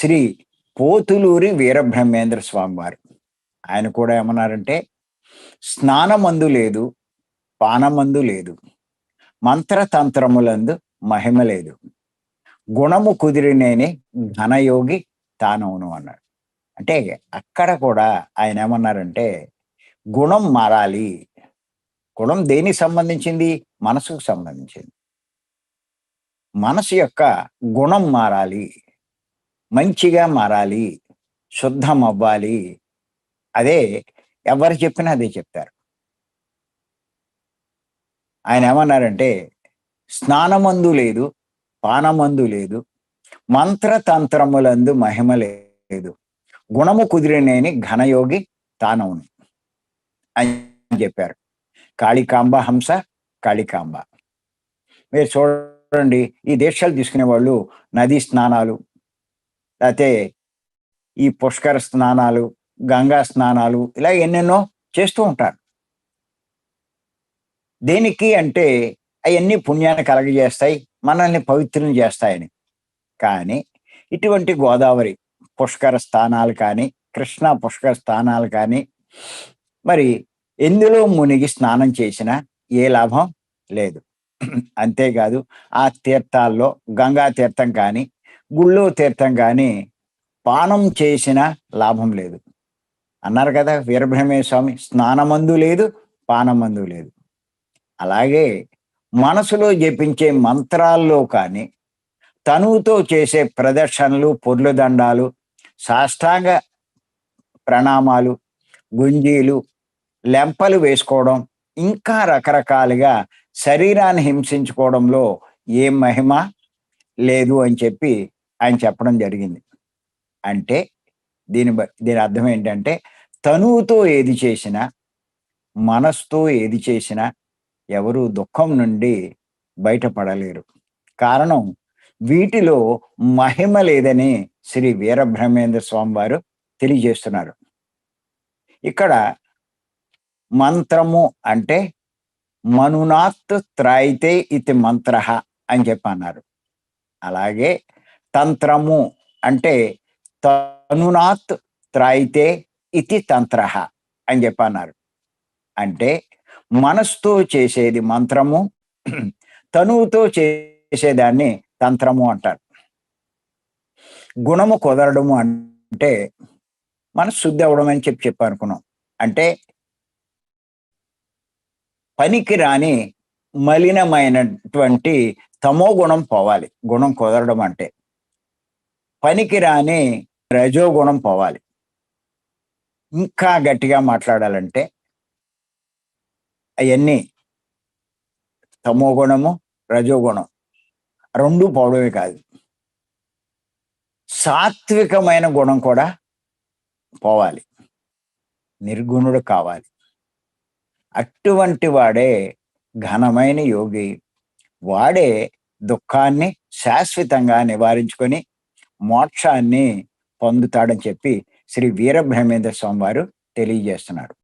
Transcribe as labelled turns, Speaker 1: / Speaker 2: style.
Speaker 1: శ్రీ పోతులూరి వీరబ్రహ్మేంద్ర స్వామి వారు ఆయన కూడా ఏమన్నారంటే స్నానమందు లేదు పానమందు లేదు మంత్రతంత్రములందు మహిమ లేదు గుణము కుదిరినేని ఘనయోగి తానవును అన్నాడు. అంటే అక్కడ కూడా ఆయన ఏమన్నారంటే గుణం మారాలి. గుణం దేనికి సంబంధించింది? మనసుకు సంబంధించింది. మనసు యొక్క గుణం మారాలి. మంచిగా మారాలి శుద్ధం అవ్వాలి అదే ఎవరు చెప్పినా అదే చెప్తారు. ఆయన ఏమన్నారంటే స్నానమందు లేదు పానమందు లేదు మంత్రతంత్రములందు మహిమ లేదు. గుణము కుదిరినేని ఘనయోగి తానవును అని చెప్పారు. కాళికాంబ హంస కాళికాంబ. మీరు చూడండి ఈ దేశాలు తీసుకునే వాళ్ళు నదీ స్నానాలు లేకపోతే ఈ పుష్కర స్నానాలు గంగా స్నానాలు ఇలా ఎన్నెన్నో చేస్తూ ఉంటారు. దేనికి అంటే అవన్నీ పుణ్యాన్ని కలగజేస్తాయి మనల్ని పవిత్రం చేస్తాయని. కానీ ఇటువంటి గోదావరి పుష్కర స్థానాలు కానీ కృష్ణా పుష్కర స్థానాలు కానీ మరి ఎందులో మునిగి స్నానం చేసినా ఏ లాభం లేదు. అంతేకాదు ఆ తీర్థాల్లో గంగా తీర్థం కానీ గుళ్ళో తీర్థం కానీ పానం చేసిన లాభం లేదు. అన్నారు కదా వీరబ్రహ్మేశ్వర స్వామి స్నానమందు లేదు పానమందు లేదు. అలాగే మనసులో జపించే మంత్రాల్లో కానీ తనువుతో చేసే ప్రదర్శనలు పొర్లు దండాలు సాష్టాంగ ప్రణామాలు గుంజీలు లెంపలు వేసుకోవడం ఇంకా రకరకాలుగా శరీరాన్ని హింసించుకోవడంలో ఏ మహిమ లేదు అని చెప్పి ఆయన చెప్పడం జరిగింది. అంటే దీని దీని అర్థం ఏంటంటే తనువుతో ఏది చేసినా మనస్తో ఏది చేసినా ఎవరు దుఃఖం నుండి బయటపడలేరు. కారణం వీటిలో మహిమ లేదని శ్రీ వీరబ్రహ్మేంద్ర స్వామి వారు తెలియజేస్తున్నారు. ఇక్కడ మంత్రము అంటే మనునాత్ త్రాయితే ఇది మంత్ర అని చెప్పి అన్నారు అలాగే తంత్రము అంటే తనునాత్ త్రాయితే ఇది తంత్ర అని చెప్పి అన్నారు అంటే మనసుతో చేసేది మంత్రము తనువుతో చేసేదాన్ని తంత్రము అంటారు. గుణము కుదరడము అంటే మనసు శుద్ధి అవ్వడం అని చెప్పి చెప్పనుకున్నాం. అంటే పనికి రాని మలినమైనటువంటి తమో గుణం పోవాలి. గుణం కుదరడం అంటే. పనికిరాని రజోగుణం గుణం పోవాలి. ఇంకా గట్టిగా మాట్లాడాలంటే అవన్నీ తమో గుణము రజోగుణం రెండు పోవడమే కాదు. సాత్వికమైన గుణం కూడా పోవాలి. నిర్గుణుడు కావాలి. అటువంటి వాడే ఘనమైన యోగి. వాడే దుఃఖాన్ని శాశ్వతంగా నివారించుకొని మోక్షాన్ని పొందుతాడని చెప్పి శ్రీ వీరబ్రహ్మేంద్ర స్వామి వారు తెలియజేస్తున్నారు.